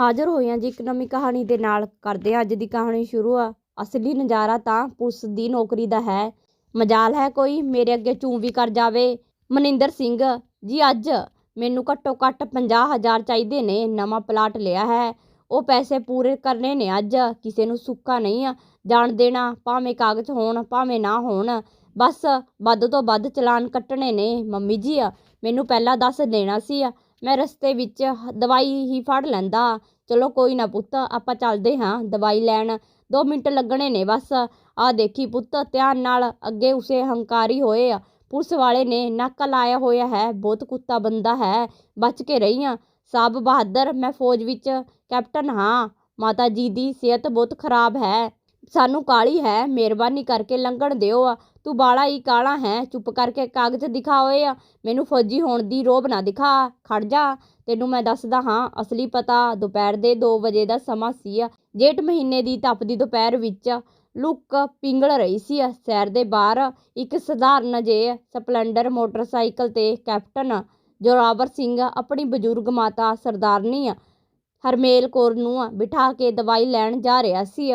ਹਾਜ਼ਰ ਹੋਏ ਹਾਂ ਜੀ ਇੱਕ ਨਵੀਂ ਕਹਾਣੀ ਦੇ ਨਾਲ ਕਰਦੇ ਹਾਂ ਅੱਜ ਦੀ ਕਹਾਣੀ ਸ਼ੁਰੂ ਆ। ਅਸਲੀ ਨਜ਼ਾਰਾ ਤਾਂ ਪੁਲਿਸ ਦੀ ਨੌਕਰੀ ਦਾ ਹੈ। ਮਜਾਲ ਹੈ ਕੋਈ? ਮੇਰੇ ਅੱਗੇ ਚੂੰ ਵੀ ਕਰ ਜਾਵੇ। ਮਨਿੰਦਰ ਸਿੰਘ, ਜੀ ਅੱਜ ਮੈਨੂੰ ਘੱਟੋ ਘੱਟ ਪੰਜਾਹ ਹਜ਼ਾਰ ਚਾਹੀਦੇ ਨੇ, ਨਵਾਂ ਪਲਾਟ ਲਿਆ ਹੈ। ਉਹ ਪੈਸੇ ਪੂਰੇ ਕਰਨੇ ਨੇ ਅੱਜ। ਕਿਸੇ ਨੂੰ ਸੁੱਕਾ ਨਹੀਂ ਜਾਣ ਦੇਣਾ। ਭਾਵੇਂ ਕਾਗਜ਼ ਹੋਣ, ਭਾਵੇਂ ਨਾ ਹੋਣ। ਬਸ ਵੱਧ ਤੋਂ ਵੱਧ ਚਲਾਨ ਕੱਟਣੇ ਨੇ। ਮੰਮੀ ਜੀ, ਮੈਨੂੰ ਪਹਿਲਾਂ ਦੱਸ ਦੇਣਾ ਸੀ। ਮੈਂ ਰਸਤੇ ਵਿੱਚ ਦਵਾਈ ਹੀ ਫੜ ਲੈਂਦਾ। ਚਲੋ ਕੋਈ ਨਾ ਪੁੱਤ, ਆਪਾਂ ਚੱਲਦੇ ਹਾਂ, ਦਵਾਈ ਲੈਣ। ਦੋ ਮਿੰਟ ਲੱਗਣੇ ਨੇ ਬਸ। ਆ ਦੇਖੀ ਪੁੱਤ, ਧਿਆਨ ਨਾਲ ਅੱਗੇ ਉਸੇ ਹੰਕਾਰੀ ਹੋਏ ਆ। ਪੁਲਿਸ ਵਾਲੇ ਨੇ ਨੱਕ ਲਾਇਆ ਹੋਇਆ ਹੈ, ਬਹੁਤ ਕੁੱਤਾ ਬੰਦਾ ਹੈ, ਬਚ ਕੇ ਰਹੀ ਆ। ਸਾਬ ਬਹਾਦਰ, ਮੈਂ ਫੌਜ ਵਿੱਚ ਕੈਪਟਨ ਹਾਂ। ਮਾਤਾ ਜੀ ਦੀ ਸਿਹਤ ਬਹੁਤ ਖਰਾਬ ਹੈ। ਸਾਨੂੰ ਕਾਲੀ ਹੈ, ਮਿਹਰਬਾਨੀ ਕਰਕੇ ਲੰਘਣ ਦਿਓ। ਤੂੰ ਬਾਲਾ ਹੀ ਕਾਲਾ ਹੈ, ਚੁੱਪ ਕਰਕੇ ਕਾਗਜ਼ ਦਿਖਾ ਓਏ ਆ। ਮੈਨੂੰ ਫੌਜੀ ਹੋਣ ਦੀ ਰੋਬ ਨਾ ਦਿਖਾ, ਖੜ ਜਾ। ਤੈਨੂੰ ਮੈਂ ਦੱਸਦਾ ਹਾਂ, ਅਸਲੀ ਪਤਾ ਦੁਪਹਿਰ ਦੇ 2 ਵਜੇ ਦਾ ਸਮਾਂ ਸੀ ਆ। ਜੇਠ ਮਹੀਨੇ ਦੀ ਤਪਦੀ ਦੁਪਹਿਰ ਵਿੱਚ ਲੁੱਕ ਪਿੰਗਲ ਰਹੀ ਸੀ ਸ਼ਹਿਰ ਦੇ ਬਾਹਰ ਇੱਕ ਸਧਾਰਨ ਜੇ ਸਪਲੈਂਡਰ ਮੋਟਰਸਾਈਕਲ ਤੇ ਕੈਪਟਨ ਜੋਰਾਵਰ ਸਿੰਘ ਆਪਣੀ ਬਜ਼ੁਰਗ ਮਾਤਾ ਸਰਦਾਰਨੀ ਹਰਮੇਲ ਕੌਰ ਨੂੰ ਬਿਠਾ ਕੇ ਦਵਾਈ ਲੈਣ ਜਾ ਰਿਹਾ ਸੀ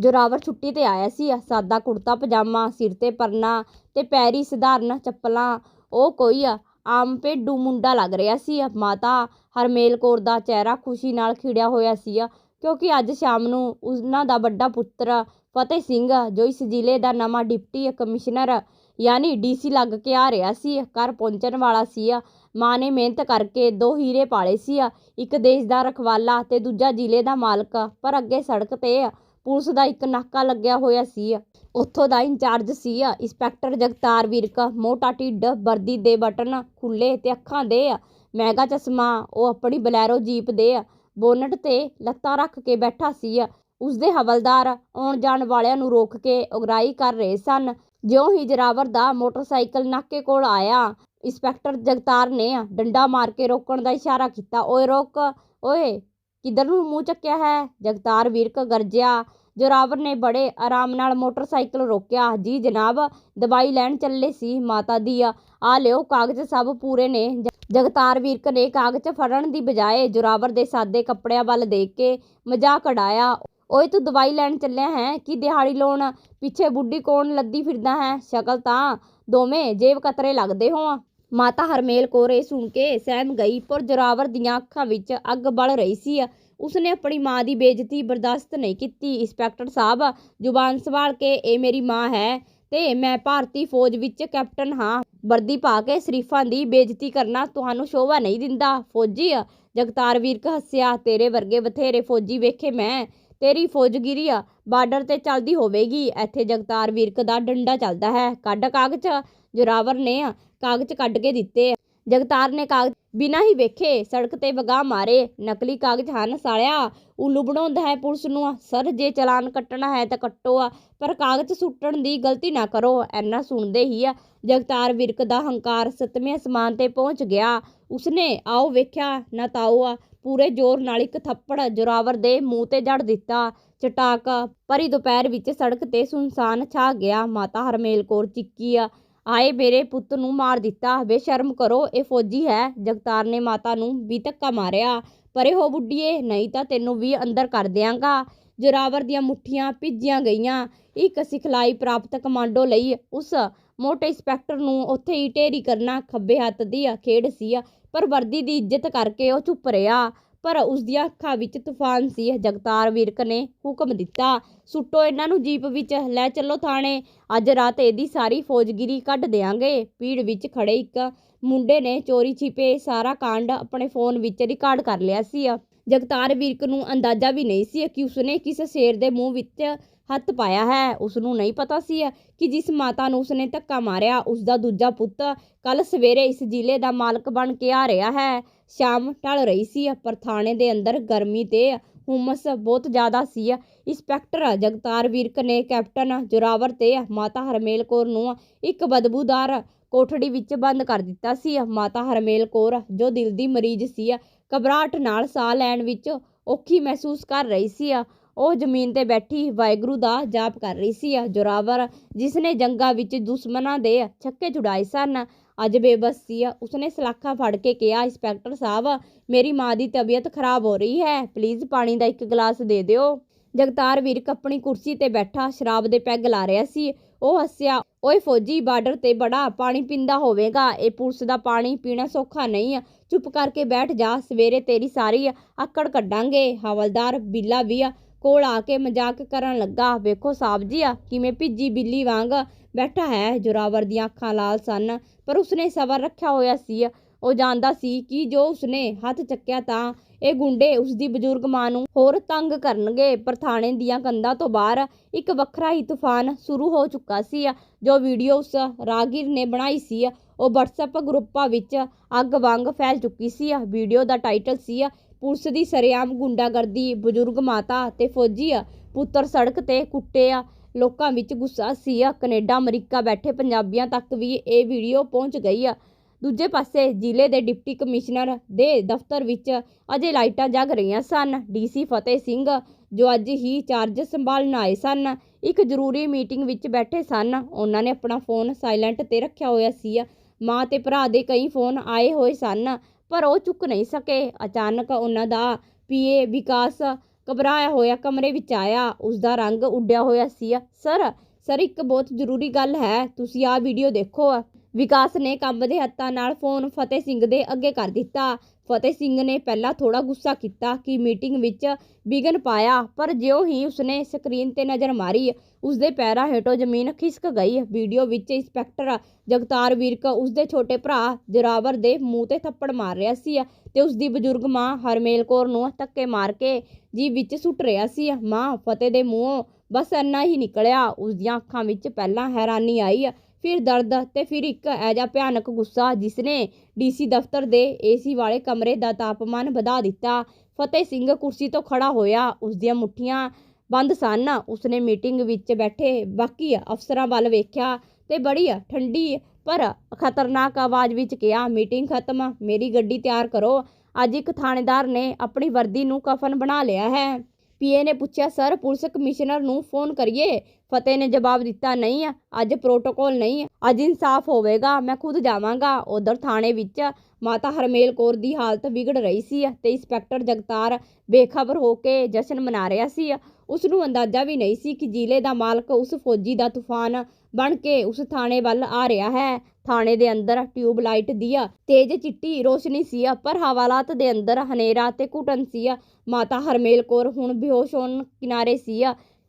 ਜੋਰਾਵਰ ਛੁੱਟੀ ਤੇ ਆਇਆ ਸੀ ਸਾਦਾ ਕੁੜਤਾ, ਪਜਾਮਾ, ਸਿਰ ਤੇ ਪਰਨਾ ਤੇ ਪੈਰੀ ਸਧਾਰਨ ਚੱਪਲਾਂ, ਉਹ ਕੋਈ ਆਮ ਭੇਡੂ ਮੁੰਡਾ ਲੱਗ ਰਿਹਾ ਸੀ ਮਾਤਾ ਹਰਮੇਲ ਕੌਰ ਦਾ ਚਿਹਰਾ ਖੁਸ਼ੀ ਨਾਲ ਖਿੜਿਆ ਹੋਇਆ ਸੀ ਕਿਉਂਕਿ ਅੱਜ ਸ਼ਾਮ ਨੂੰ ਉਹਨਾਂ ਦਾ ਵੱਡਾ ਪੁੱਤਰ ਫਤਿਹ ਸਿੰਘ ਜੋ ਇਸ ਜ਼ਿਲ੍ਹੇ ਦਾ ਨਵਾਂ ਡਿਪਟੀ ਕਮਿਸ਼ਨਰ, ਯਾਨੀ ਡੀਸੀ ਲੱਗ ਕੇ ਆ ਰਿਹਾ ਸੀ ਘਰ ਪਹੁੰਚਣ ਵਾਲਾ ਸੀ ਮਾਂ ਨੇ ਮਿਹਨਤ ਕਰਕੇ ਦੋ ਹੀਰੇ ਪਾਲੇ ਸੀ ਇੱਕ ਦੇਸ਼ ਦਾ ਰਖਵਾਲਾ ਤੇ ਦੂਜਾ ਜ਼ਿਲ੍ਹੇ ਦਾ ਮਾਲਕ, ਪਰ ਅੱਗੇ ਸੜਕ ਤੇ ਪੁਲਿਸ ਦਾ ਇੱਕ ਨਾਕਾ ਲੱਗਿਆ ਹੋਇਆ ਸੀ। ਉੱਥੋਂ ਦਾ ਇੰਚਾਰਜ ਸੀ। ਇੰਸਪੈਕਟਰ ਜਗਤਾਰ ਵਿਰਕ, ਮੋਟਾ ਢਿੱਡ, ਵਰਦੀ ਦੇ ਬਟਨ ਖੁੱਲੇ ਤੇ ਅੱਖਾਂ ਦੇ। ਮਹਿੰਗਾ ਚਸ਼ਮਾ, ਉਹ ਆਪਣੀ ਬਲੈਰੋ ਜੀਪ ਦੇ। ਬੋਨਟ ਤੇ ਲੱਤਾਂ ਰੱਖ ਕੇ ਬੈਠਾ ਸੀ। ਉਸਦੇ ਹਵਲਦਾਰ ਆਉਣ ਜਾਣ ਵਾਲਿਆਂ ਨੂੰ ਰੋਕ ਕੇ ਉਗਰਾਈ ਕਰ ਰਹੇ ਸਨ। ਜਿਉਂ ਹੀ ਜਰਾਵਰ ਦਾ ਮੋਟਰਸਾਈਕਲ ਨਾਕੇ ਕੋਲ ਆਇਆ, ਇੰਸਪੈਕਟਰ ਜਗਤਾਰ ਨੇ ਡੰਡਾ ਮਾਰ ਕੇ ਰੋਕਣ ਦਾ ਇਸ਼ਾਰਾ ਕੀਤਾ। ਓਏ, ਰੋਕ, ਓਏ ਕਿੱਧਰ ਨੂੰ ਮੂੰਹ ਚੱਕਿਆ ਹੈ? ਜਗਤਾਰ ਵਿਰਕ ਗਰਜਿਆ ਜੋਰਾਵਰ ਨੇ ਬੜੇ ਆਰਾਮ ਨਾਲ ਮੋਟਰਸਾਈਕਲ ਰੋਕਿਆ। ਜੀ ਜਨਾਬ, ਦਵਾਈ ਲੈਣ ਚੱਲੇ ਸੀ ਮਾਤਾ ਦੀ। ਆ ਲਿਓ, ਕਾਗਜ਼ ਸਭ ਪੂਰੇ ਨੇ। ਜਗਤਾਰ ਵਿਰਕ ਨੇ ਕਾਗਜ਼ ਫੜਨ ਦੀ ਬਜਾਏ ਜੋਰਾਵਰ ਦੇ ਸਾਦੇ ਕੱਪੜਿਆਂ ਵੱਲ ਦੇਖ ਕੇ ਮਜ਼ਾਕ ਉਡਾਇਆ। ਓਏ, ਤੂੰ ਦਵਾਈ ਲੈਣ ਚੱਲਿਆ ਹੈ? ਕਿ ਦਿਹਾੜੀ ਲਾਉਣ? ਪਿੱਛੇ ਬੁੱਢੀ ਕੌਣ ਲੱਦੀ ਫਿਰਦਾ ਹੈ? ਸ਼ਕਲ ਤਾਂ ਦੋਵੇਂ ਜੇਬ ਕਤਰੇ ਲੱਗਦੇ ਹੋ ਮਾਤਾ ਹਰਮੇਲ ਕੌਰ ਇਹ ਸੁਣ ਕੇ ਸਹਿਮ ਗਈ, ਪਰ ਜੋਰਾਵਰ ਦੀਆਂ ਅੱਖਾਂ ਵਿੱਚ ਅੱਗ ਬਲ ਰਹੀ ਸੀ। ਉਸਨੇ ਆਪਣੀ ਮਾਂ ਦੀ ਬੇਇੱਜ਼ਤੀ ਬਰਦਾਸ਼ਤ ਨਹੀਂ ਕੀਤੀ। ਇੰਸਪੈਕਟਰ ਸਾਹਿਬ, ਜ਼ੁਬਾਨ ਸੰਭਾਲ ਕੇ, ਇਹ ਮੇਰੀ ਮਾਂ ਹੈ ਤੇ ਮੈਂ ਭਾਰਤੀ ਫੌਜ ਵਿੱਚ ਕੈਪਟਨ ਹਾਂ। ਵਰਦੀ ਪਾ ਕੇ ਸ਼ਰੀਫਾਂ ਦੀ ਬੇਇੱਜ਼ਤੀ ਕਰਨਾ ਤੁਹਾਨੂੰ ਸ਼ੋਭਾ ਨਹੀਂ ਦਿੰਦਾ। ਫੌਜੀ ਜਗਤਾਰ ਵੀਰਕ ਹੱਸਿਆ ਤੇਰੇ ਵਰਗੇ ਬਥੇਰੇ ਫੌਜੀ ਵੇਖੇ ਮੈਂ। ਤੇਰੀ ਫੌਜਗਿਰੀ ਆ, ਬਾਰਡਰ ਤੇ ਚੱਲਦੀ ਹੋਵੇਗੀ। ਇੱਥੇ ਜਗਤਾਰ ਵਿਰਕ ਦਾ ਡੰਡਾ ਚੱਲਦਾ ਹੈ। ਕੱਢ ਕਾਗਜ਼, ਜੋਰਾਵਰ ਨੇ ਕਾਗਜ਼ ਕੱਢ ਕੇ ਦਿੱਤੇ। ਜਗਤਾਰ ਨੇ ਕਾਗਜ਼ ਬਿਨਾਂ ਹੀ ਵੇਖੇ, ਸੜਕ ਤੇ ਵਗਾ ਮਾਰੇ। ਨਕਲੀ ਕਾਗਜ਼ ਹਨ ਸਾਲਿਆ, ਉੱਲੂ ਬਣਾਉਂਦਾ ਹੈ ਪੁਲਿਸ ਨੂੰ ਸਰ, ਜੇ ਚਲਾਨ ਕੱਟਣਾ ਹੈ ਤਾਂ ਕੱਟੋ ਆ, ਪਰ ਕਾਗਜ਼ ਸੁੱਟਣ ਦੀ ਗਲਤੀ ਨਾ ਕਰੋ। ਐਨਾ ਸੁਣਦੇ ਹੀ ਆ, ਜਗਤਾਰ ਵਿਰਕ ਦਾ ਹੰਕਾਰ ਸਤਵੇਂ ਅਸਮਾਨ ਤੇ ਪਹੁੰਚ ਗਿਆ। ਉਸਨੇ ਆਓ ਵੇਖਿਆ, ਨਾ ਤਾਓ ਆ। ਪੂਰੇ ਜ਼ੋਰ ਨਾਲ ਇੱਕ ਥੱਪੜ ਜੋਰਾਵਰ ਦੇ ਮੂੰਹ ਤੇ ਜੜ ਦਿੱਤਾ। ਚਟਾਕ ਪਰੀ ਦੁਪਹਿਰ ਵਿੱਚ ਸੜਕ ਤੇ ਸੁਨਸਾਨ ਛਾ ਗਿਆ। ਮਾਤਾ ਹਰਮੇਲ ਕੌਰ ਚਿੱਕੀ ਆ ਆਏ ਮੇਰੇ ਪੁੱਤ ਨੂੰ ਮਾਰ ਦਿੱਤਾ। ਬੇਸ਼ਰਮ ਕਰੋ, ਇਹ ਫੌਜੀ ਹੈ। ਜਗਤਾਰ ਨੇ ਮਾਤਾ ਨੂੰ ਵੀ ਧੱਕਾ ਮਾਰਿਆ। ਪਰੇ ਹੋ ਬੁੱਢੀਏ, ਨਹੀਂ ਤਾਂ ਤੈਨੂੰ ਵੀ ਅੰਦਰ ਕਰ ਦਿਆਂਗਾ। ਜੋਰਾਵਰ ਦੀਆਂ ਮੁੱਠੀਆਂ ਭਿੱਜੀਆਂ ਗਈਆਂ। ਇੱਕ ਸਿਖਲਾਈ ਪ੍ਰਾਪਤ ਕਮਾਂਡੋ ਲਈ ਉਸ ਮੋਟੇ ਇੰਸਪੈਕਟਰ ਨੂੰ ਉੱਥੇ ਹੀ ਢੇਰੀ ਕਰਨਾ ਖੱਬੇ ਹੱਥ ਦੀ ਖੇਡ ਸੀ। ਪਰ ਵਰਦੀ ਦੀ ਇੱਜ਼ਤ ਕਰਕੇ ਉਹ ਚੁੱਪ ਰਿਹਾ। ਪਰ ਉਸ ਦੀਆਂ ਅੱਖਾਂ ਵਿੱਚ ਤੂਫਾਨ ਸੀ। ਜਗਤਾਰ ਵਿਰਕ ਨੇ ਹੁਕਮ ਦਿੱਤਾ, ਸੁੱਟੋ ਇਹਨਾਂ ਨੂੰ ਜੀਪ ਵਿੱਚ, ਲੈ ਚੱਲੋ ਥਾਣੇ। ਅੱਜ ਰਾਤ ਇਹਦੀ ਸਾਰੀ ਫੌਜਗਿਰੀ ਕੱਢ ਦੇਾਂਗੇ ਪੀੜ ਵਿੱਚ ਖੜੇ ਇੱਕ ਮੁੰਡੇ ਨੇ ਚੋਰੀ ਛਿਪੇ ਸਾਰਾ ਕਾਂਡ ਆਪਣੇ ਫੋਨ ਵਿੱਚ ਰਿਕਾਰਡ ਕਰ ਲਿਆ ਸੀ। ਜਗਤਾਰ ਵਿਰਕ ਨੂੰ ਅੰਦਾਜ਼ਾ ਵੀ ਨਹੀਂ ਸੀ ਕਿ ਉਸਨੇ ਕਿਸ ਸ਼ੇਰ ਦੇ ਮੂੰਹ ਵਿੱਚ ਹੱਥ ਪਾਇਆ ਹੈ। ਉਸ ਨੂੰ ਨਹੀਂ ਪਤਾ ਸੀ ਕਿ ਜਿਸ ਮਾਤਾ ਨੂੰ ਉਸਨੇ ਧੱਕਾ ਮਾਰਿਆ ਉਸ ਦਾ ਦੂਜਾ ਪੁੱਤ ਕੱਲ ਸਵੇਰੇ ਇਸ ਜ਼ਿਲ੍ਹੇ ਦਾ ਮਾਲਕ ਬਣ ਕੇ ਆ ਰਿਹਾ ਹੈ। ਸ਼ਾਮ ਢਲ ਰਹੀ ਸੀ, ਪਰ ਥਾਣੇ ਦੇ ਅੰਦਰ ਗਰਮੀ ਤੇ ਹੁਮਸ ਬਹੁਤ ਜ਼ਿਆਦਾ ਸੀ। ਇੰਸਪੈਕਟਰ ਜਗਤਾਰ ਵਿਰਕ ਨੇ ਕੈਪਟਨ ਜੋਰਾਵਰ ਤੇ ਮਾਤਾ ਹਰਮੇਲ ਕੌਰ ਨੂੰ ਇੱਕ ਬਦਬੂਦਾਰ ਕੋਠੜੀ ਵਿੱਚ ਬੰਦ ਕਰ ਦਿੱਤਾ ਸੀ। ਮਾਤਾ ਹਰਮੇਲ ਕੌਰ, ਜੋ ਦਿਲ ਦੀ ਮਰੀਜ਼ ਸੀ, ਘਬਰਾਹਟ ਨਾਲ ਸਾਹ ਲੈਣ ਵਿੱਚ ਔਖੀ ਮਹਿਸੂਸ ਕਰ ਰਹੀ ਸੀ। ਉਹ ਜ਼ਮੀਨ ਤੇ ਬੈਠੀ ਵਾਹਿਗੁਰੂ ਦਾ ਜਾਪ ਕਰ ਰਹੀ ਸੀ ਜੋਰਾਵਰ ਜਿਸ ਨੇ ਜੰਗਾਂ ਵਿੱਚ ਦੁਸ਼ਮਣਾਂ ਦੇ ਛੱਕੇ ਛੁਡਾਏ ਸਨ। ਅੱਜ ਬੇਬਸ ਸੀ ਉਸਨੇ ਸਲਾਖਾਂ ਫੜ ਕੇ ਕਿਹਾ, ਇੰਸਪੈਕਟਰ ਸਾਹਿਬ, ਮੇਰੀ ਮਾਂ ਦੀ ਤਬੀਅਤ ਖਰਾਬ ਹੋ ਰਹੀ ਹੈ, ਪਲੀਜ਼ ਪਾਣੀ ਦਾ ਇੱਕ ਗਲਾਸ ਦੇ ਦਿਓ। ਜਗਤਾਰ ਵਿਰਕ ਆਪਣੀ ਕੁਰਸੀ ਤੇ ਬੈਠਾ, ਸ਼ਰਾਬ ਦੇ ਪੈਗ ਲਾ ਰਿਹਾ ਸੀ। ਉਹ ਹੱਸਿਆ, ਓਏ ਫੌਜੀ, ਬਾਰਡਰ ਤੇ ਬੜਾ ਪਾਣੀ ਪੀਂਦਾ ਹੋਵੇਗਾ, ਇਹ ਪੁਲਿਸ ਦਾ ਪਾਣੀ ਪੀਣਾ ਸੌਖਾ ਨਹੀਂ ਚੁੱਪ ਕਰਕੇ ਬੈਠ ਜਾ, ਸਵੇਰੇ ਤੇਰੀ ਸਾਰੀ ਆਕੜ ਕੱਢਾਂਗੇ। ਹਵਲਦਾਰ ਬਿੱਲਾ ਵੀ ਕੋਲ ਆ ਕੇ ਮਜ਼ਾਕ ਕਰਨ ਲੱਗਾ। ਵੇਖੋ ਸਾਹਿਬ ਜੀ ਆ ਕਿਵੇਂ ਭਿੱਜੀ ਬਿੱਲੀ ਵਾਂਗ ਬੈਠਾ ਹੈ। ਜੋਰਾਵਰ ਦੀਆਂ ਅੱਖਾਂ ਲਾਲ ਸਨ, ਪਰ ਉਸਨੇ ਸਬਰ ਰੱਖਿਆ ਹੋਇਆ ਸੀ। ਉਹ ਜਾਣਦਾ ਸੀ ਕਿ ਜੋ ਉਸਨੇ ਹੱਥ ਚੱਕਿਆ ਤਾਂ ਇਹ ਗੁੰਡੇ ਉਸਦੀ ਬਜ਼ੁਰਗ ਮਾਂ ਨੂੰ ਹੋਰ ਤੰਗ ਕਰਨਗੇ। ਪਰ ਥਾਣੇ ਦੀਆਂ ਕੰਧਾਂ ਤੋਂ ਬਾਹਰ ਇੱਕ ਵੱਖਰਾ ਹੀ ਤੂਫਾਨ ਸ਼ੁਰੂ ਹੋ ਚੁੱਕਾ ਸੀ। ਜੋ ਵੀਡੀਓ ਉਸ ਰਾਗੀਰ ਨੇ ਬਣਾਈ ਸੀ, ਉਹ WhatsApp ਗਰੁੱਪਾਂ ਵਿੱਚ ਅੱਗ ਵਾਂਗ ਫੈਲ ਚੁੱਕੀ ਸੀ। ਵੀਡੀਓ ਦਾ ਟਾਈਟਲ ਸੀ ਪੁਲਿਸ ਦੀ ਸਰੇਆਮ ਗੁੰਡਾਗਰਦੀ, ਬਜ਼ੁਰਗ ਮਾਤਾ ਤੇ ਫੌਜੀ ਪੁੱਤਰ ਸੜਕ ਤੇ ਕੁੱਟੇ ਆ। ਲੋਕਾਂ ਵਿੱਚ ਗੁੱਸਾ ਸੀ ਆ। ਕੈਨੇਡਾ, ਅਮਰੀਕਾ ਬੈਠੇ ਪੰਜਾਬੀਆਂ ਤੱਕ ਵੀ ਇਹ ਵੀਡੀਓ ਪਹੁੰਚ ਗਈ ਆ। ਦੂਜੇ ਪਾਸੇ ਜ਼ਿਲ੍ਹੇ ਦੇ ਡਿਪਟੀ ਕਮਿਸ਼ਨਰ ਦੇ ਦਫ਼ਤਰ ਵਿੱਚ ਅਜੇ ਲਾਈਟਾਂ ਜਗ ਰਹੀਆਂ ਸਨ। ਡੀਸੀ ਫਤਿਹ ਸਿੰਘ, ਜੋ ਅੱਜ ਹੀ ਚਾਰਜ ਸੰਭਾਲਣ ਆਏ ਸਨ, ਇੱਕ ਜ਼ਰੂਰੀ ਮੀਟਿੰਗ ਵਿੱਚ ਬੈਠੇ ਸਨ। ਉਹਨਾਂ ਨੇ ਆਪਣਾ ਫੋਨ ਸਾਇਲੈਂਟ ਤੇ ਰੱਖਿਆ ਹੋਇਆ ਸੀ ਮਾਂ ਤੇ ਭਰਾ ਦੇ ਕਈ ਫੋਨ ਆਏ ਹੋਏ ਸਨ। ਪਰ ਉਹ ਚੁੱਕ ਨਹੀਂ ਸਕੇ। ਅਚਾਨਕ ਉਹਨਾਂ ਦਾ ਪੀਏ ਵਿਕਾਸ ਘਬਰਾਇਆ ਹੋਇਆ ਕਮਰੇ ਵਿੱਚ ਆਇਆ। ਉਸ ਦਾ ਰੰਗ ਉੱਡਿਆ ਹੋਇਆ ਸੀ। ਸਰ ਸਰ, ਇੱਕ ਬਹੁਤ ਜ਼ਰੂਰੀ ਗੱਲ ਹੈ। ਤੁਸੀਂ ਆਹ ਵੀਡੀਓ ਦੇਖੋ। ਵਿਕਾਸ ਨੇ ਕੰਬਦੇ ਹੱਥਾਂ ਨਾਲ ਫੋਨ ਫਤਿਹ ਸਿੰਘ ਦੇ ਅੱਗੇ ਕਰ ਦਿੱਤਾ। ਫਤਿਹ ਸਿੰਘ ਨੇ ਪਹਿਲਾਂ ਥੋੜਾ ਗੁੱਸਾ ਕੀਤਾ ਕਿ ਮੀਟਿੰਗ ਵਿੱਚ ਵਿਗਨ ਪਾਇਆ, ਪਰ ਜਿਉਂ ਹੀ ਉਸਨੇ ਸਕਰੀਨ ਤੇ ਨਜ਼ਰ ਮਾਰੀ ਉਸਦੇ ਪੈਰਾਂ ਹੇਠੋਂ ਜ਼ਮੀਨ ਖਿਸਕ ਗਈ। ਵੀਡੀਓ ਵਿੱਚ ਇੰਸਪੈਕਟਰ ਜਗਤਾਰ ਵਿਰਕ ਉਸਦੇ ਛੋਟੇ ਭਰਾ ਜਰਾਵਰ ਦੇ ਮੂੰਹ ਤੇ ਥੱਪੜ ਮਾਰ ਰਿਹਾ ਸੀ ਤੇ ਉਸਦੀ ਬਜ਼ੁਰਗ ਮਾਂ ਹਰਮੇਲ ਕੌਰ ਨੂੰ ਧੱਕੇ ਮਾਰ ਕੇ ਜੀ ਵਿੱਚ ਸੁੱਟ ਰਿਹਾ ਸੀ। ਮਾਂ ਫਤਿਹ ਦੇ ਮੂੰਹੋਂ ਬਸ ਇੰਨਾ ਹੀ ਨਿਕਲਿਆ। ਉਸਦੀਆਂ ਅੱਖਾਂ ਵਿੱਚ ਪਹਿਲਾਂ ਹੈਰਾਨੀ ਆਈ, ਫਿਰ ਦਰਦ ਤੇ ਫਿਰ ਇੱਕ ਐਜਾ ਭਿਆਨਕ ਗੁੱਸਾ ਜਿਸਨੇ ਡੀਸੀ ਦਫ਼ਤਰ ਦੇ ਏਸੀ ਵਾਲੇ ਕਮਰੇ ਦਾ ਤਾਪਮਾਨ ਵਧਾ ਦਿੱਤਾ। ਫਤਿਹ ਸਿੰਘ ਕੁਰਸੀ ਤੋਂ ਖੜਾ ਹੋਇਆ। ਉਸਦੀਆਂ ਮੁੱਠੀਆਂ ਬੰਦ ਸਨ। ਉਸਨੇ ਮੀਟਿੰਗ ਵਿੱਚ ਬੈਠੇ ਬਾਕੀ ਅਫਸਰਾਂ ਵੱਲ ਵੇਖਿਆ ਤੇ ਬੜੀ ਠੰਡੀ ਪਰ ਖਤਰਨਾਕ ਆਵਾਜ਼ ਵਿੱਚ ਕਿਹਾ, ਮੀਟਿੰਗ ਖਤਮ, ਮੇਰੀ ਗੱਡੀ ਤਿਆਰ ਕਰੋ। ਅੱਜ ਇੱਕ ਥਾਣੇਦਾਰ ਨੇ ਆਪਣੀ ਵਰਦੀ ਨੂੰ ਕਫਨ ਬਣਾ ਲਿਆ ਹੈ। ਪੀਏ ਨੇ ਪੁੱਛਿਆ, ਸਰ, ਪੁਲਿਸ ਕਮਿਸ਼ਨਰ ਨੂੰ ਫੋਨ ਕਰੀਏ? ਫਤਿਹ ਨੇ ਜਵਾਬ ਦਿੱਤਾ, ਨਹੀਂ, ਅੱਜ ਪ੍ਰੋਟੋਕੋਲ ਨਹੀਂ, ਅੱਜ ਇਨਸਾਫ ਹੋਵੇਗਾ, ਮੈਂ ਖੁਦ ਜਾਵਾਂਗਾ। ਉਧਰ ਥਾਣੇ ਵਿੱਚ ਮਾਤਾ ਹਰਮੇਲ ਕੌਰ ਦੀ ਹਾਲਤ ਵਿਗੜ ਰਹੀ ਸੀ ਤੇ ਇੰਸਪੈਕਟਰ ਜਗਤਾਰ ਬੇਖਬਰ ਹੋ ਕੇ ਜਸ਼ਨ ਮਨਾ ਰਿਹਾ ਸੀ। ਉਸ ਨੂੰ ਅੰਦਾਜ਼ਾ ਵੀ ਨਹੀਂ ਸੀ ਕਿ ਜ਼ਿਲ੍ਹੇ ਦਾ ਮਾਲਕ ਉਸ ਫੌਜੀ ਦਾ ਤੂਫਾਨ ਬਣ ਕੇ ਉਸ ਥਾਣੇ ਵੱਲ ਆ ਰਿਹਾ ਹੈ। ਥਾਣੇ ਦੇ ਅੰਦਰ ਟਿਊਬਲਾਈਟ ਦੀ ਤੇਜ਼ ਚਿੱਟੀ ਰੋਸ਼ਨੀ ਸੀ, ਪਰ ਹਵਾਲਾਤ ਦੇ ਅੰਦਰ ਹਨੇਰਾ ਤੇ ਘੁਟਨ ਸੀ। ਮਾਤਾ ਹਰਮੇਲ ਕੌਰ ਹੁਣ ਬੇਹੋਸ਼ ਹੋਣ ਕਿਨਾਰੇ ਸੀ।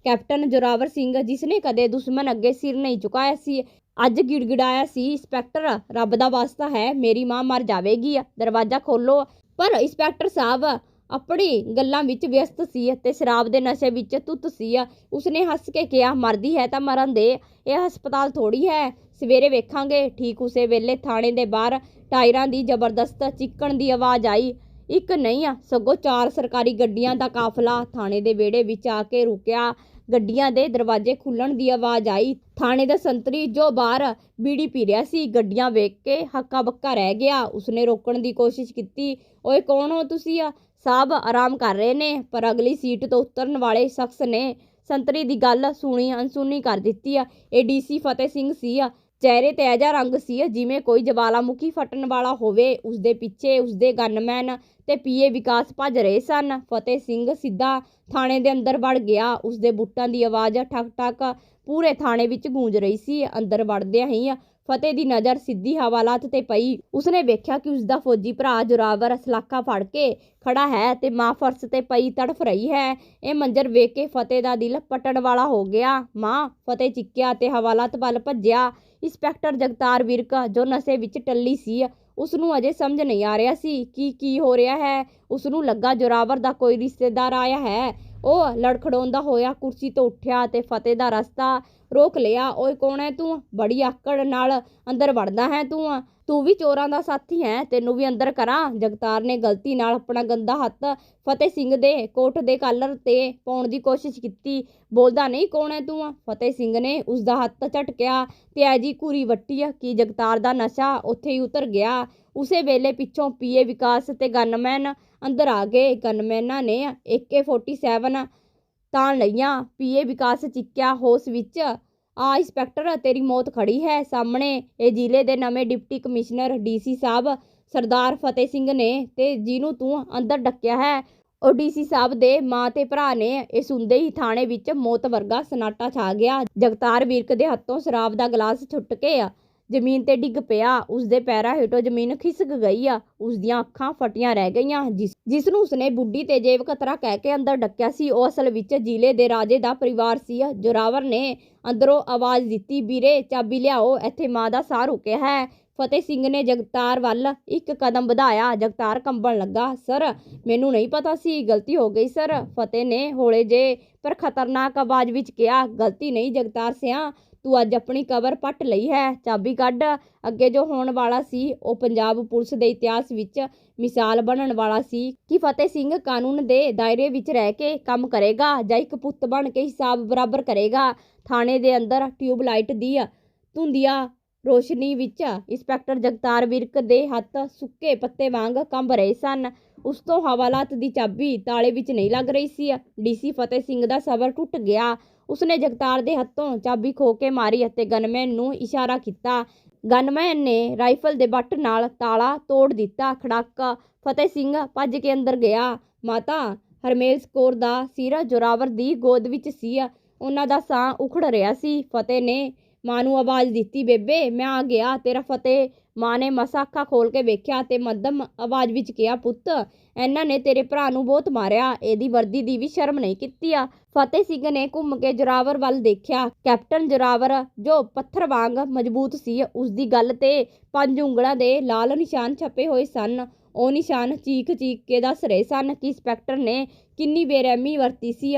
ਕੈਪਟਨ ਜੋਰਾਵਰ ਸਿੰਘ ਜਿਸਨੇ ਕਦੇ ਦੁਸ਼ਮਣ ਅੱਗੇ ਸਿਰ ਨਹੀਂ ਝੁਕਾਇਆ ਸੀ, ਅੱਜ ਗਿੜਗਿੜਾਇਆ ਸੀ, ਇੰਸਪੈਕਟਰ, ਰੱਬ ਦਾ ਵਾਸਤਾ ਹੈ, ਮੇਰੀ ਮਾਂ ਮਰ ਜਾਵੇਗੀ। ਦਰਵਾਜ਼ਾ ਖੋਲੋ ਪਰ ਇੰਸਪੈਕਟਰ ਸਾਹਿਬ ਆਪਣੀ ਗੱਲਾਂ ਵਿੱਚ ਵਿਅਸਤ ਸੀ ਅਤੇ ਸ਼ਰਾਬ ਦੇ ਨਸ਼ੇ ਵਿੱਚ ਧੁੱਤ ਸੀ। ਉਸਨੇ ਹੱਸ ਕੇ ਕਿਹਾ, ਮਰਦੀ ਹੈ ਤਾਂ ਮਰਨ ਦੇ। ਇਹ ਹਸਪਤਾਲ ਥੋੜੀ ਹੈ। ਸਵੇਰੇ ਵੇਖਾਂਗੇ। ਠੀਕ ਉਸੇ ਵੇਲੇ ਥਾਣੇ ਦੇ ਬਾਹਰ ਟਾਇਰਾਂ ਦੀ ਜ਼ਬਰਦਸਤ ਚਿੱਕਣ ਦੀ ਆਵਾਜ਼ ਆਈ। ਇੱਕ ਨਹੀਂ ਆ, ਸਗੋਂ ਚਾਰ ਸਰਕਾਰੀ ਗੱਡੀਆਂ ਦਾ ਕਾਫਲਾ। ਥਾਣੇ ਦੇ ਵਿਹੜੇ ਵਿੱਚ ਆ ਕੇ ਰੁਕਿਆ। ਗੱਡੀਆਂ ਦੇ ਦਰਵਾਜ਼ੇ ਖੁੱਲਣ ਦੀ ਆਵਾਜ਼ ਆਈ। ਥਾਣੇ ਦਾ ਸੰਤਰੀ ਜੋ ਬਾਹਰ ਬੀੜੀ ਪੀ ਰਿਹਾ ਸੀ, ਗੱਡੀਆਂ ਵੇਖ ਕੇ ਹੱਕਾ ਬੱਕਾ ਰਹਿ ਗਿਆ। ਉਸਨੇ ਰੋਕਣ ਦੀ ਕੋਸ਼ਿਸ਼ ਕੀਤੀ, ਓਏ ਕੌਣ ਹੋ ਤੁਸੀਂ? ਆ ਸਾਹਿਬ ਆਰਾਮ ਕਰ ਰਹੇ ਨੇ, ਪਰ ਅਗਲੀ ਸੀਟ ਤੋਂ ਉਤਰਨ ਵਾਲੇ ਸ਼ਖਸ ਨੇ ਸੰਤਰੀ ਦੀ ਗੱਲ ਸੁਣੀ ਅਨਸੁਣੀ ਕਰ ਦਿੱਤੀ ਆ। ਇਹ ਏਡੀਸੀ ਫਤਿਹ ਸਿੰਘ ਸੀ ਆ, ਚਿਹਰੇ ਤੇ ਐਜਾ ਰੰਗ ਸੀ ਜਿਵੇਂ ਕੋਈ ਜਵਾਲਾਮੁਖੀ ਫਟਣ ਵਾਲਾ ਹੋਵੇ, ਉਸਦੇ ਪਿੱਛੇ ਉਸਦੇ ਗਨਮੈਨ ਤੇ ਪੀਏ ਵਿਕਾਸ ਭੱਜ ਰਹੇ ਸਨ। ਫਤਿਹ ਸਿੰਘ ਸਿੱਧਾ ਥਾਣੇ ਦੇ ਅੰਦਰ ਵੜ ਗਿਆ, ਉਸਦੇ ਬੁੱਟਾਂ ਦੀ ਆਵਾਜ਼ ਠਕ ਠਕ ਪੂਰੇ ਥਾਣੇ ਵਿੱਚ ਗੂੰਜ ਰਹੀ ਸੀ, ਅੰਦਰ ਵੜਦਿਆਂ ਹੀ ਫਤਿਹ ਦੀ ਨਜ਼ਰ ਸਿੱਧੀ ਹਵਾਲਾਤ ਤੇ ਪਈ। ਉਸਨੇ ਵੇਖਿਆ ਕਿ ਉਸਦਾ ਫੌਜੀ ਭਰਾ ਜੁਰਾਵਰ ਸਲਾਖਾ ਫੜ ਕੇ ਖੜਾ ਹੈ ਤੇ ਮਾਂ ਫਰਸ਼ ਤੇ ਪਈ ਤੜਫ ਰਹੀ ਹੈ। ਇਹ ਮੰਜ਼ਰ ਵੇਖ ਕੇ ਫਤਿਹ ਦਾ ਦਿਲ ਪਟਣ ਵਾਲਾ ਹੋ ਗਿਆ। ਮਾਂ ਫਤਿਹ ਚਿੱਕਿਆ ਤੇ ਹਵਾਲਾਤ ਵੱਲ ਭੱਜਿਆ। ਇੰਸਪੈਕਟਰ ਜਗਤਾਰ ਵਿਰਕ, ਜੋ ਨਸ਼ੇ ਵਿੱਚ ਟੱਲੀ ਸੀ ਉਸ ਨੂੰ ਅਜੇ ਸਮਝ ਨਹੀਂ ਆ ਰਿਹਾ ਸੀ ਕਿ ਕੀ ਹੋ ਰਿਹਾ ਹੈ। ਉਸ ਨੂੰ ਲੱਗਾ ਜੋਰਾਵਰ ਦਾ ਕੋਈ ਰਿਸ਼ਤੇਦਾਰ ਆਇਆ ਹੈ। ਉਹ ਲੜਖੜਾਉਂਦਾ ਹੋਇਆ ਕੁਰਸੀ ਤੋਂ ਉੱਠਿਆ ਤੇ ਫਤਿਹ ਦਾ ਰਸਤਾ ਰੋਕ ਲਿਆ। ਓਏ ਕੌਣ ਹੈ ਤੂੰ? ਬੜੀ ਆਕੜ ਨਾਲ ਅੰਦਰ ਵੜਦਾ ਹੈ ਤੂੰ? ਤੂੰ ਵੀ ਚੋਰਾਂ ਦਾ ਸਾਥੀ ਹੈ? ਤੈਨੂੰ ਵੀ ਅੰਦਰ ਕਰਾਂ? ਜਗਤਾਰ ਨੇ ਗਲਤੀ ਨਾਲ ਆਪਣਾ ਗੰਦਾ ਹੱਥ ਫਤਿਹ ਸਿੰਘ ਦੇ ਕੋਟ ਦੇ ਕਾਲਰ ਤੇ ਪਾਉਣ ਦੀ ਕੋਸ਼ਿਸ਼ ਕੀਤੀ। ਬੋਲਦਾ ਨਹੀਂ ਕੌਣ ਹੈ ਤੂੰ? ਫਤਿਹ ਸਿੰਘ ਨੇ ਉਸ ਦਾ ਹੱਥ ਝਟਕਿਆ ਤੇ ਐਜੀ ਕੂਰੀ ਵੱਟੀ ਕਿ ਜਗਤਾਰ ਦਾ ਨਸ਼ਾ ਉੱਥੇ ਹੀ ਉਤਰ ਗਿਆ? ਉਸੇ ਵੇਲੇ ਪਿੱਛੋਂ ਪੀਏ ਵਿਕਾਸ ਤੇ ਗਨਮੈਨ ਅੰਦਰ ਆ ਗਏ। ਗਨਮੈਨਾਂ ਨੇ AK47 ਤਾਂ ਲਈਆਂ। ਪੀਏ ਵਿਕਾਸ ਚਿੱਕਿਆ ਹੋਸ ਵਿੱਚ ਆ ਇੰਸਪੈਕਟਰ, ਤੇਰੀ ਮੌਤ ਖੜੀ ਹੈ। ਸਾਹਮਣੇ ਇਹ ਜ਼ਿਲ੍ਹੇ ਦੇ ਨਵੇਂ ਡਿਪਟੀ ਕਮਿਸ਼ਨਰ ਡੀਸੀ ਸਾਹਿਬ ਸਰਦਾਰ ਫਤਿਹ ਸਿੰਘ ਨੇ ਤੇ ਜਿਹਨੂੰ ਤੂੰ ਅੰਦਰ ਡੱਕਿਆ ਹੈ। ਉਹ ਡੀਸੀ ਸਾਹਿਬ ਦੇ ਮਾਂ ਤੇ ਭਰਾ ਨੇ ਇਹ ਸੁਣਦੇ ਹੀ ਥਾਣੇ ਵਿੱਚ ਮੌਤ ਵਰਗਾ ਸਨਾਟਾ ਛਾ ਗਿਆ। ਜਗਤਾਰ ਵਿਰਕ ਦੇ ਹੱਥੋਂ ਸ਼ਰਾਬ ਦਾ ਗਲਾਸ ਛੁੱਟ ਕੇ ਜ਼ਮੀਨ ਤੇ ਡਿੱਗ ਪਿਆ, ਉਸਦੇ ਪੈਰਾਂ ਹੇਠੋਂ ਜ਼ਮੀਨ ਖਿਸਕ ਗਈ ਆ, ਉਸਦੀਆਂ ਅੱਖਾਂ ਫਟੀਆਂ ਰਹਿ ਗਈਆਂ, ਜਿਸ ਜਿਸ ਨੂੰ ਉਸਨੇ ਬੁੱਢੀ ਤੇ ਜੇਬ ਕਤਰਾ ਕਹਿ ਕੇ ਅੰਦਰ ਡੱਕਿਆ ਸੀ, ਉਹ ਅਸਲ ਵਿੱਚ ਜ਼ਿਲ੍ਹੇ ਦੇ ਰਾਜੇ ਦਾ ਪਰਿਵਾਰ ਸੀ ਜੋਰਾਵਰ ਨੇ ਅੰਦਰੋਂ ਆਵਾਜ਼ ਦਿੱਤੀ, ਵੀਰੇ, ਚਾਬੀ ਲਿਆਓ, ਇੱਥੇ ਮਾਂ ਦਾ ਸਾਹ ਰੁਕਿਆ ਹੈ। ਫਤਿਹ ਸਿੰਘ ਨੇ ਜਗਤਾਰ ਵੱਲ ਇੱਕ ਕਦਮ ਵਧਾਇਆ, ਜਗਤਾਰ ਕੰਬਣ ਲੱਗਾ, ਸਰ, ਮੈਨੂੰ ਨਹੀਂ ਪਤਾ ਸੀ, ਗਲਤੀ ਹੋ ਗਈ, ਸਰ। ਫਤਿਹ ਨੇ ਹੌਲੇ ਜੇ ਪਰ ਖਤਰਨਾਕ ਆਵਾਜ਼ ਵਿੱਚ ਕਿਹਾ, ਗਲਤੀ ਨਹੀਂ ਜਗਤਾਰ ਸਿਆ ਤੂੰ ਅੱਜ ਆਪਣੀ ਕਬਰ ਪੱਟ ਲਈ ਹੈ, ਚਾਬੀ ਕੱਢ। ਅੱਗੇ ਜੋ ਹੋਣ ਵਾਲਾ ਸੀ, ਉਹ ਪੰਜਾਬ ਪੁਲਿਸ ਦੇ ਇਤਿਹਾਸ ਵਿੱਚ ਮਿਸਾਲ ਬਣਨ ਵਾਲਾ ਸੀ। ਕਿ ਫਤਿਹ ਸਿੰਘ ਕਾਨੂੰਨ ਦੇ ਦਾਇਰੇ ਵਿੱਚ ਰਹਿ ਕੇ ਕੰਮ ਕਰੇਗਾ ਜਾਂ ਇੱਕ ਪੁੱਤ ਬਣ ਕੇ ਹਿਸਾਬ ਬਰਾਬਰ ਕਰੇਗਾ? ਥਾਣੇ ਦੇ ਅੰਦਰ ਟਿਊਬਲਾਈਟ ਦੀ ਧੁੰਦੀਆਂ ਰੋਸ਼ਨੀ ਵਿੱਚ ਇੰਸਪੈਕਟਰ ਜਗਤਾਰ ਵਿਰਕ ਦੇ ਹੱਥ ਸੁੱਕੇ ਪੱਤੇ ਵਾਂਗ ਕੰਬ ਰਹੇ ਸਨ। ਉਸ ਤੋਂ ਹਵਾਲਾਤ ਦੀ ਚਾਬੀ ਤਾਲੇ ਵਿੱਚ ਨਹੀਂ ਲੱਗ ਰਹੀ ਸੀ। ਡੀਸੀ ਫਤਿਹ ਸਿੰਘ ਦਾ ਸਬਰ ਟੁੱਟ ਗਿਆ। ਉਸਨੇ ਜਗਤਾਰ ਦੇ ਹੱਥੋਂ ਚਾਬੀ ਖੋ ਕੇ ਮਾਰੀ ਅਤੇ ਗਨਮੈਨ ਨੂੰ ਇਸ਼ਾਰਾ ਕੀਤਾ। ਗਨਮੈਨ ਨੇ ਰਾਈਫਲ ਦੇ ਬੱਟ ਨਾਲ ਤਾਲਾ ਤੋੜ ਦਿੱਤਾ। ਖੜਾਕਾ ਫਤਿਹ ਸਿੰਘ ਭੱਜ ਕੇ ਅੰਦਰ ਗਿਆ। ਮਾਤਾ ਹਰਮੇਲ ਸਕੌਰ ਦਾ ਸੀਰਾ ਜੋਰਾਵਰ ਦੀ ਗੋਦ ਵਿੱਚ ਸੀ। ਉਹਨਾਂ ਦਾ ਸਾਹ ਉਖੜ ਰਿਹਾ ਸੀ। ਫਤਿਹ ਨੇ ਮਾਂ ਨੂੰ ਆਵਾਜ਼ ਦਿੱਤੀ, ਬੇਬੇ, ਮੈਂ ਆ ਗਿਆ। ਤੇਰਾ ਫਤਿਹ ਮਾਂ ਨੇ ਮਸਾ ਅੱਖਾਂ ਖੋਲ ਕੇ ਵੇਖਿਆ ਤੇ ਮੱਧਮ ਆਵਾਜ਼ ਵਿੱਚ ਕਿਹਾ, ਪੁੱਤ, ਇਹਨਾਂ ਨੇ ਤੇਰੇ ਭਰਾ ਨੂੰ ਬਹੁਤ ਮਾਰਿਆ, ਇਹਦੀ ਵਰਦੀ ਦੀ ਵੀ ਸ਼ਰਮ ਨਹੀਂ ਕੀਤੀ ਆ। ਫਤਿਹ ਸਿੰਘ ਨੇ ਘੁੰਮ ਕੇ ਜੋਰਾਵਰ ਵੱਲ ਦੇਖਿਆ। ਕੈਪਟਨ ਜੋਰਾਵਰ, ਜੋ ਪੱਥਰ ਵਾਂਗ ਮਜ਼ਬੂਤ ਸੀ ਉਸ ਦੀ ਗੱਲ ਤੇ ਪੰਜ ਉਂਗਲਾਂ ਦੇ ਲਾਲ ਨਿਸ਼ਾਨ ਛਪੇ ਹੋਏ ਸਨ। ਉਹ ਨਿਸ਼ਾਨ ਚੀਕ ਚੀਕ ਕੇ ਦੱਸ ਰਹੇ ਸਨ ਕਿ ਇੰਸਪੈਕਟਰ ਨੇ ਕਿੰਨੀ ਬੇਰਹਿਮੀ ਵਰਤੀ ਸੀ।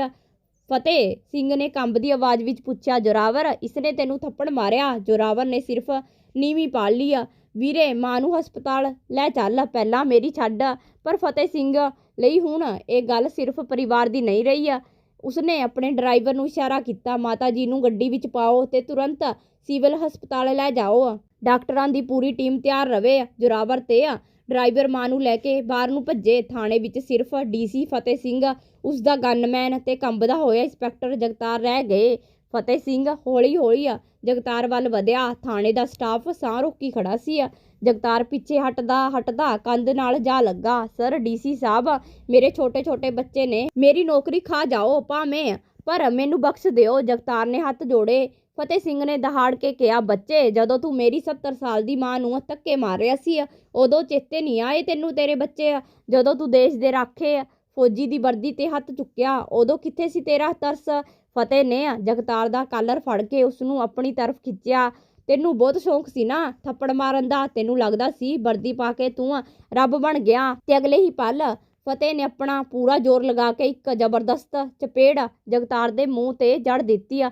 ਫਤਿਹ ਸਿੰਘ ਨੇ ਕੰਬਦੀ ਆਵਾਜ਼ ਵਿੱਚ ਪੁੱਛਿਆ, ਜੋਰਾਵਰ, ਇਸਨੇ ਤੈਨੂੰ ਥੱਪੜ ਮਾਰਿਆ? ਜੋਰਾਵਰ ਨੇ ਸਿਰਫ ਨੀਵੀਂ ਪਾਲ ਲਈ। ਵੀਰੇ, ਮਾਂ ਨੂੰ ਹਸਪਤਾਲ ਲੈ ਚੱਲ, ਪਹਿਲਾਂ ਮੇਰੀ ਛੱਡ। ਪਰ ਫਤਿਹ ਸਿੰਘ ਲਈ ਹੁਣ ਇਹ ਗੱਲ ਸਿਰਫ ਪਰਿਵਾਰ ਦੀ ਨਹੀਂ ਰਹੀ ਆ। ਉਸਨੇ ਆਪਣੇ ਡਰਾਈਵਰ ਨੂੰ ਇਸ਼ਾਰਾ ਕੀਤਾ, ਮਾਤਾ ਜੀ ਨੂੰ ਗੱਡੀ ਵਿੱਚ ਪਾਓ ਤੇ ਤੁਰੰਤ ਸਿਵਲ ਹਸਪਤਾਲ ਲੈ ਜਾਓ। ਡਾਕਟਰਾਂ ਦੀ ਪੂਰੀ ਟੀਮ ਤਿਆਰ ਰਵੇ, ਜੋਰਾਵਰ ਤੇ ਆ। ਡਰਾਈਵਰ ਮਾਂ ਨੂੰ ਲੈ ਕੇ ਬਾਹਰ ਨੂੰ ਭੱਜੇ। ਥਾਣੇ ਵਿੱਚ ਸਿਰਫ ਡੀਸੀ ਫਤਿਹ ਸਿੰਘ ਉਸ ਦਾ ਗਨਮੈਨ ਤੇ ਕੰਬਦਾ ਹੋਇਆ ਇੰਸਪੈਕਟਰ ਜਗਤਾਰ ਰਹਿ ਗਏ। ਫਤਿਹ ਸਿੰਘ ਹੌਲੀ ਹੌਲੀ ਆ, ਜਗਤਾਰ ਵੱਲ ਵਧਿਆ, ਥਾਣੇ ਦਾ ਸਟਾਫ ਸਾਹ ਰੋਕੀ ਖੜਾ ਸੀ ਜਗਤਾਰ ਪਿੱਛੇ ਹਟਦਾ ਹਟਦਾ ਕੰਧ ਨਾਲ ਜਾ ਲੱਗਾ, ਸਰ ਡੀਸੀ ਸਾਹਿਬ, ਮੇਰੇ ਛੋਟੇ ਛੋਟੇ ਬੱਚੇ ਨੇ, ਮੇਰੀ ਨੌਕਰੀ ਖਾ ਜਾਓ, ਭਾਵੇਂ, ਪਰ ਮੈਨੂੰ ਬਖਸ਼ ਦਿਓ। ਜਗਤਾਰ ਨੇ ਹੱਥ ਜੋੜੇ। ਫਤਿਹ ਸਿੰਘ ਨੇ ਦਹਾੜ ਕੇ ਕਿਹਾ, ਬੱਚੇ, ਜਦੋਂ ਤੂੰ ਮੇਰੀ 70 ਸਾਲ ਦੀ ਮਾਂ ਨੂੰ ਧੱਕੇ ਮਾਰ ਰਿਹਾ ਸੀ ਉਦੋਂ ਚੇਤੇ ਨਹੀਂ ਆਏ ਤੈਨੂੰ ਤੇਰੇ ਬੱਚੇ ਜਦੋਂ ਤੂੰ ਦੇਸ਼ ਦੇ ਰਾਖੇ ਫੌਜੀ ਦੀ ਵਰਦੀ ਤੇ ਹੱਥ ਚੁੱਕਿਆ, ਉਦੋਂ ਕਿੱਥੇ ਸੀ ਤੇਰਾ ਤਰਸ? ਫਤਿਹ ਨੇ ਜਗਤਾਰ ਦਾ ਕਾਲਰ ਫੜ ਕੇ ਉਸ ਨੂੰ ਆਪਣੀ ਤਰਫ ਖਿੱਚਿਆ। ਤੈਨੂੰ ਬਹੁਤ ਸ਼ੌਂਕ ਸੀ ਨਾ ਥੱਪੜ ਮਾਰਨ ਦਾ? ਤੈਨੂੰ ਲੱਗਦਾ ਸੀ ਵਰਦੀ ਪਾ ਕੇ ਤੂੰ ਰੱਬ ਬਣ ਗਿਆ? ਤੇ ਅਗਲੇ ਹੀ ਪਲ ਫਤਿਹ ਨੇ ਆਪਣਾ ਪੂਰਾ ਜ਼ੋਰ ਲਗਾ ਕੇ ਇੱਕ ਜ਼ਬਰਦਸਤ ਚਪੇੜ ਜਗਤਾਰ ਦੇ ਮੂੰਹ ਤੇ ਜੜ ਦਿੱਤੀ।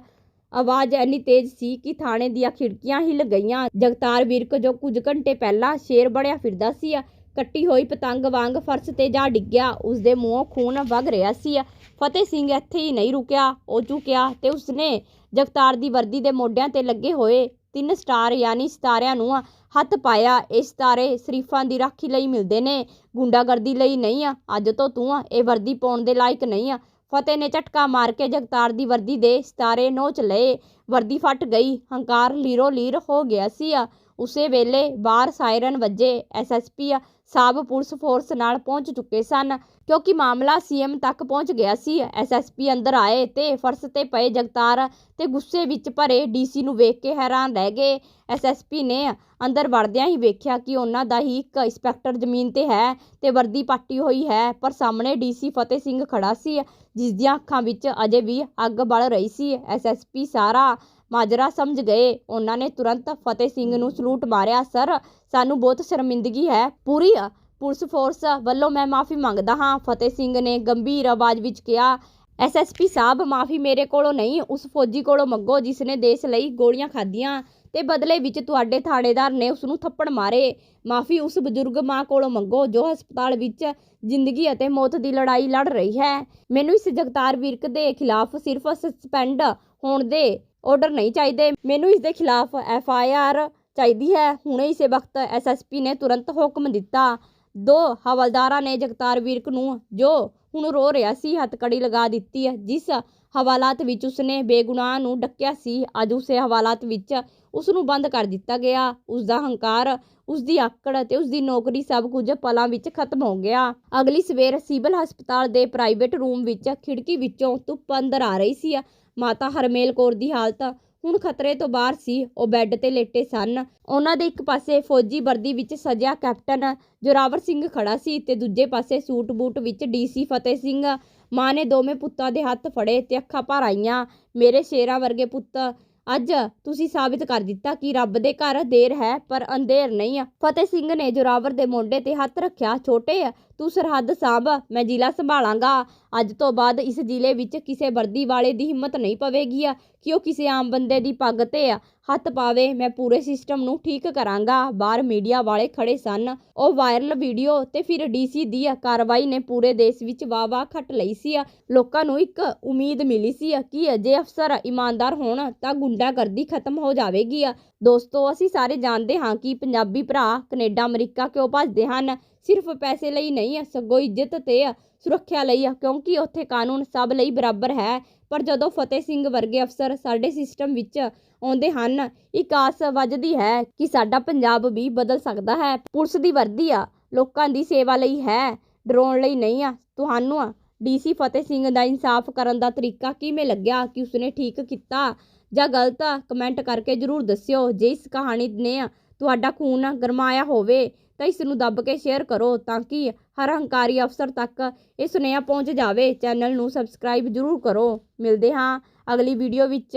ਆਵਾਜ਼ ਇੰਨੀ ਤੇਜ਼ ਸੀ ਕਿ ਥਾਣੇ ਦੀਆਂ ਖਿੜਕੀਆਂ ਹਿੱਲ ਗਈਆਂ। ਜਗਤਾਰ ਵਿਰਕ ਜੋ ਕੁਝ ਘੰਟੇ ਪਹਿਲਾਂ ਸ਼ੇਰ ਬਣਿਆ ਫਿਰਦਾ ਸੀ ਕੱਟੀ ਹੋਈ ਪਤੰਗ ਵਾਂਗ ਫਰਸ਼ ਤੇ ਜਾ ਡਿੱਗਿਆ। ਉਸਦੇ ਮੂੰਹੋਂ ਖੂਨ ਵਗ ਰਿਹਾ ਸੀ। ਫਤਿਹ ਸਿੰਘ ਇੱਥੇ ਹੀ ਨਹੀਂ ਰੁਕਿਆ। ਉਹ ਝੁਕਿਆ ਤੇ ਉਸਨੇ ਜਗਤਾਰ ਦੀ ਵਰਦੀ ਦੇ ਮੋਢਿਆਂ ਤੇ ਲੱਗੇ ਹੋਏ ਤਿੰਨ ਸਟਾਰ ਯਾਨੀ ਸਿਤਾਰਿਆਂ ਨੂੰ ਹੱਥ ਪਾਇਆ। ਇਹ ਸਿਤਾਰੇ ਸ਼ਰੀਫਾਂ ਦੀ ਰਾਖੀ ਲਈ ਮਿਲਦੇ ਨੇ, ਗੁੰਡਾਗਰਦੀ ਲਈ ਨਹੀਂ। ਆ ਅੱਜ ਤੋਂ ਤੂੰ ਇਹ ਵਰਦੀ ਪਾਉਣ ਦੇ ਲਾਇਕ ਨਹੀਂ। ਆ ਫਤਿਹ ਨੇ ਝਟਕਾ ਮਾਰ ਕੇ ਜਗਤਾਰ ਦੀ ਵਰਦੀ ਦੇ ਸਿਤਾਰੇ ਨੋਚ ਲਏ। ਵਰਦੀ ਫਟ ਗਈ। ਹੰਕਾਰ ਲੀਰੋ ਲੀਰ ਹੋ ਗਿਆ ਸੀ। ਉਸੇ ਵੇਲੇ ਬਾਹਰ ਸਾਇਰਨ ਵੱਜੇ। ਐਸਐਸਪੀ ਸਾਬ ਪੁਲਿਸ ਫੋਰਸ ਨਾਲ ਪਹੁੰਚ ਚੁੱਕੇ ਸਨ, ਕਿਉਂਕਿ ਮਾਮਲਾ ਸੀਐਮ ਤੱਕ ਪਹੁੰਚ ਗਿਆ ਸੀ। ਐਸਐਸਪੀ ਅੰਦਰ ਆਏ ਤੇ ਫਰਸ਼ ਤੇ ਪਏ ਜਗਤਾਰ ਤੇ ਗੁੱਸੇ ਵਿੱਚ ਭਰੇ ਡੀਸੀ ਨੂੰ ਵੇਖ ਕੇ ਹੈਰਾਨ ਰਹਿ ਗਏ। ਐਸਐਸਪੀ ਨੇ ਅੰਦਰ ਵੜਦਿਆਂ ਹੀ ਵੇਖਿਆ ਕਿ ਉਹਨਾਂ ਦਾ ਹੀ ਇੱਕ ਇੰਸਪੈਕਟਰ ਜ਼ਮੀਨ ਤੇ ਹੈ ਤੇ ਵਰਦੀ ਪਾਟੀ ਹੋਈ ਹੈ, ਪਰ ਸਾਹਮਣੇ ਡੀਸੀ ਫਤਿਹ ਸਿੰਘ ਖੜਾ ਸੀ ਜਿਸ ਦੀਆਂ ਅੱਖਾਂ ਵਿੱਚ ਅਜੇ ਵੀ ਅੱਗ ਬਲ ਰਹੀ ਸੀ। ਐਸਐਸਪੀ ਸਾਰਾ ਮਾਜਰਾ ਸਮਝ ਗਏ। ਉਹਨਾਂ ਨੇ ਤੁਰੰਤ ਫਤਿਹ ਸਿੰਘ ਨੂੰ ਸਲੂਟ ਮਾਰਿਆ। ਸਰ, ਸਾਨੂੰ ਬਹੁਤ ਸ਼ਰਮਿੰਦਗੀ ਹੈ। ਪੂਰੀ ਪੁਲਿਸ ਫੋਰਸ ਵੱਲੋਂ ਮੈਂ ਮਾਫੀ ਮੰਗਦਾ ਹਾਂ। ਫਤਿਹ ਸਿੰਘ ਨੇ ਗੰਭੀਰ ਆਵਾਜ਼ ਵਿੱਚ ਕਿਹਾ ਐਸਐਸਪੀ ਸਾਹਿਬ, ਮਾਫੀ ਮੇਰੇ ਕੋਲੋਂ ਨਹੀਂ, ਉਸ ਫੌਜੀ ਕੋਲੋਂ ਮੰਗੋ, ਜਿਸ ਨੇ ਦੇਸ਼ ਲਈ ਗੋਲੀਆਂ ਖਾਧੀਆਂ ਤੇ ਬਦਲੇ ਵਿੱਚ ਤੁਹਾਡੇ ਥਾਣੇਦਾਰ ਨੇ ਉਸ ਨੂੰ ਥੱਪੜ ਮਾਰੇ। ਮਾਫੀ ਉਸ ਬਜ਼ੁਰਗ ਮਾਂ ਕੋਲੋਂ ਮੰਗੋ, ਜੋ ਹਸਪਤਾਲ ਵਿੱਚ ਜ਼ਿੰਦਗੀ ਅਤੇ ਮੌਤ ਦੀ ਲੜਾਈ ਲੜ ਰਹੀ ਹੈ। ਮੈਨੂੰ ਇਸ ਜਗਤਾਰ ਵਿਰਕ ਦੇ ਖਿਲਾਫ ਸਿਰਫ ਸਸਪੈਂਡ ਹੋਣ ਦੇ ਆਰਡਰ ਨਹੀਂ ਚਾਹੀਦੇ। ਮੈਨੂੰ ਇਸ ਦੇ ਖਿਲਾਫ ਐਫ ਆਈ ਆਰ ਚਾਹੀਦੀ ਹੈ। ਹੁਣੇ ਇਸੇ ਵਕਤ ਐਸ ਐਸ ਪੀ ਨੇ ਤੁਰੰਤ ਹੁਕਮ ਦਿੱਤਾ। ਦੋ ਹਵਾਲਦਾਰਾਂ ਨੇ ਜਗਤਾਰ ਵਿਰਕ ਨੂੰ, ਜੋ ਹੁਣ ਰੋ ਰਿਹਾ ਸੀ, ਹੱਥਕੜੀ ਲਗਾ ਦਿੱਤੀ ਹੈ, ਜਿਸ ਹਵਾਲਾਤ ਵਿੱਚ ਉਸਨੇ ਬੇਗੁਨਾਹ ਨੂੰ ਡੱਕਿਆ ਸੀ। ਅੱਜ ਉਸੇ ਹਵਾਲਾਤ ਵਿੱਚ ਉਸ ਨੂੰ ਬੰਦ ਕਰ ਦਿੱਤਾ ਗਿਆ। ਉਸ ਦਾ ਹੰਕਾਰ ਉਸ ਦੀ ਆਕੜ ਅਤੇ ਉਸ ਦੀ ਨੌਕਰੀ ਸਭ ਕੁਝ ਪਲਾਂ ਵਿੱਚ ਖਤਮ ਹੋ ਗਿਆ। ਅਗਲੀ ਸਵੇਰ ਸਿਵਲ ਹਸਪਤਾਲ ਦੇ ਪ੍ਰਾਈਵੇਟ ਰੂਮ ਵਿੱਚ ਖਿੜਕੀ ਵਿੱਚੋਂ ਧੁੱਪ ਅੰਦਰ ਆ ਰਹੀ ਸੀ। ਮਾਤਾ ਹਰਮੇਲ ਕੌਰ ਦੀ ਹਾਲਤ ਹੁਣ ਖਤਰੇ ਤੋਂ ਬਾਹਰ ਸੀ। ਉਹ ਬੈੱਡ ਤੇ ਲੇਟੇ ਸਨ। ਉਹਨਾਂ ਦੇ ਇੱਕ ਪਾਸੇ ਫੌਜੀ ਵਰਦੀ ਵਿੱਚ ਸਜਿਆ ਕੈਪਟਨ ਜੋਰਾਵਰ ਸਿੰਘ ਖੜਾ ਸੀ ਤੇ ਦੂਜੇ ਪਾਸੇ ਸੂਟ ਬੂਟ ਵਿੱਚ ਡੀਸੀ ਫਤਿਹ ਸਿੰਘ। ਮਾਂ ਨੇ ਦੋਵੇਂ ਪੁੱਤਾਂ ਦੇ ਹੱਥ ਫੜੇ ਤੇ ਅੱਖਾਂ ਭਰ ਆਈਆਂ। ਮੇਰੇ ਸ਼ੇਰਾਂ ਵਰਗੇ ਪੁੱਤ, ਅੱਜ ਤੁਸੀਂ ਸਾਬਿਤ ਕਰ ਦਿੱਤਾ ਕਿ ਰੱਬ ਦੇ ਘਰ ਦੇਰ ਹੈ, ਪਰ ਅੰਧੇਰ ਨਹੀਂ ਫਤਿਹ ਸਿੰਘ ਨੇ ਜੋਰਾਵਰ ਦੇ ਮੋਢੇ ਤੇ ਹੱਥ ਰੱਖਿਆ। ਛੋਟੇ ਤੂੰ ਸਰਹੱਦ ਸਾਂਭ, ਮੈਂ ਜ਼ਿਲ੍ਹਾ ਸੰਭਾਲਾਂਗਾ। ਅੱਜ ਤੋਂ ਬਾਅਦ ਇਸ ਜ਼ਿਲ੍ਹੇ ਵਿੱਚ ਕਿਸੇ ਵਰਦੀ ਵਾਲੇ ਦੀ ਹਿੰਮਤ ਨਹੀਂ ਪਵੇਗੀ ਆ, ਕਿ ਉਹ ਕਿਸੇ ਆਮ ਬੰਦੇ ਦੀ ਪੱਗ ਤੇ ਹੱਥ ਪਾਵੇ, ਮੈਂ ਪੂਰੇ ਸਿਸਟਮ ਨੂੰ ਠੀਕ ਕਰਾਂਗਾ। ਬਾਹਰ ਮੀਡੀਆ ਵਾਲੇ ਖੜੇ ਸਨ। ਉਹ ਵਾਇਰਲ ਵੀਡੀਓ ਤੇ ਫਿਰ ਡੀਸੀ ਦੀ ਕਾਰਵਾਈ ਨੇ ਪੂਰੇ ਦੇਸ਼ ਵਿੱਚ ਵਾਹ-ਵਾਹ ਖੱਟ ਲਈ ਸੀ ਆ। ਲੋਕਾਂ ਨੂੰ ਇੱਕ ਉਮੀਦ ਮਿਲੀ ਸੀ ਕਿ ਜੇ ਅਫਸਰ ਇਮਾਨਦਾਰ ਹੋਣ ਤਾਂ ਗੁੰਡਾਗਰਦੀ ਖਤਮ ਹੋ ਜਾਵੇਗੀ ਆ। ਦੋਸਤੋ, ਅਸੀਂ ਸਾਰੇ ਜਾਣਦੇ ਹਾਂ ਕਿ ਪੰਜਾਬੀ ਭਰਾ ਕੈਨੇਡਾ, ਅਮਰੀਕਾ ਕਿਉਂ ਭੱਜਦੇ ਹਨ? ਸਿਰਫ ਪੈਸੇ ਲਈ ਨਹੀਂ ਆ, ਸਗੋਂ ਇੱਜ਼ਤ ਤੇ ਆ, ਸੁਰੱਖਿਆ ਲਈ ਆ, ਕਿਉਂਕਿ ਉੱਥੇ ਕਾਨੂੰਨ ਸਭ ਲਈ ਬਰਾਬਰ ਹੈ। ਪਰ ਜਦੋਂ ਫਤਿਹ ਸਿੰਘ ਵਰਗੇ ਅਫਸਰ ਸਾਡੇ ਸਿਸਟਮ ਵਿੱਚ ਆਉਂਦੇ ਹਨ, ਇੱਕ ਆਸ ਵੱਜਦੀ ਹੈ ਕਿ ਸਾਡਾ ਪੰਜਾਬ ਵੀ ਬਦਲ ਸਕਦਾ ਹੈ। ਪੁਲਿਸ ਦੀ ਵਰਦੀ ਆ, ਲੋਕਾਂ ਦੀ ਸੇਵਾ ਲਈ ਹੈ, ਡਰਾਉਣ ਲਈ ਨਹੀਂ ਆ। ਤੁਹਾਨੂੰ ਆ ਡੀਸੀ ਫਤਿਹ ਸਿੰਘ ਦਾ ਇਨਸਾਫ ਕਰਨ ਦਾ ਤਰੀਕਾ ਕਿਵੇਂ ਲੱਗਿਆ, ਕਿ ਉਸਨੇ ਠੀਕ ਕੀਤਾ? ਜਾਂ ਗਲਤ ਕਮੈਂਟ ਕਰਕੇ ਜਰੂਰ ਦੱਸਿਓ। ਜੇ ਇਸ ਕਹਾਣੀ ਨੇ ਤੁਹਾਡਾ ਖੂਨ ਗਰਮਾਇਆ ਹੋਵੇ ਤਾਂ ਇਸ ਨੂੰ ਦੱਬ ਕੇ ਸ਼ੇਅਰ ਕਰੋ ਤਾਂ ਕਿ ਹਰ ਹੰਕਾਰੀ ਅਫਸਰ ਤੱਕ ਇਹ ਸੁਨੇਹਾ ਪਹੁੰਚ ਜਾਵੇ। ਚੈਨਲ ਨੂੰ ਸਬਸਕ੍ਰਾਈਬ ਜਰੂਰ ਕਰੋ। ਮਿਲਦੇ ਹਾਂ ਅਗਲੀ ਵੀਡੀਓ ਵਿੱਚ।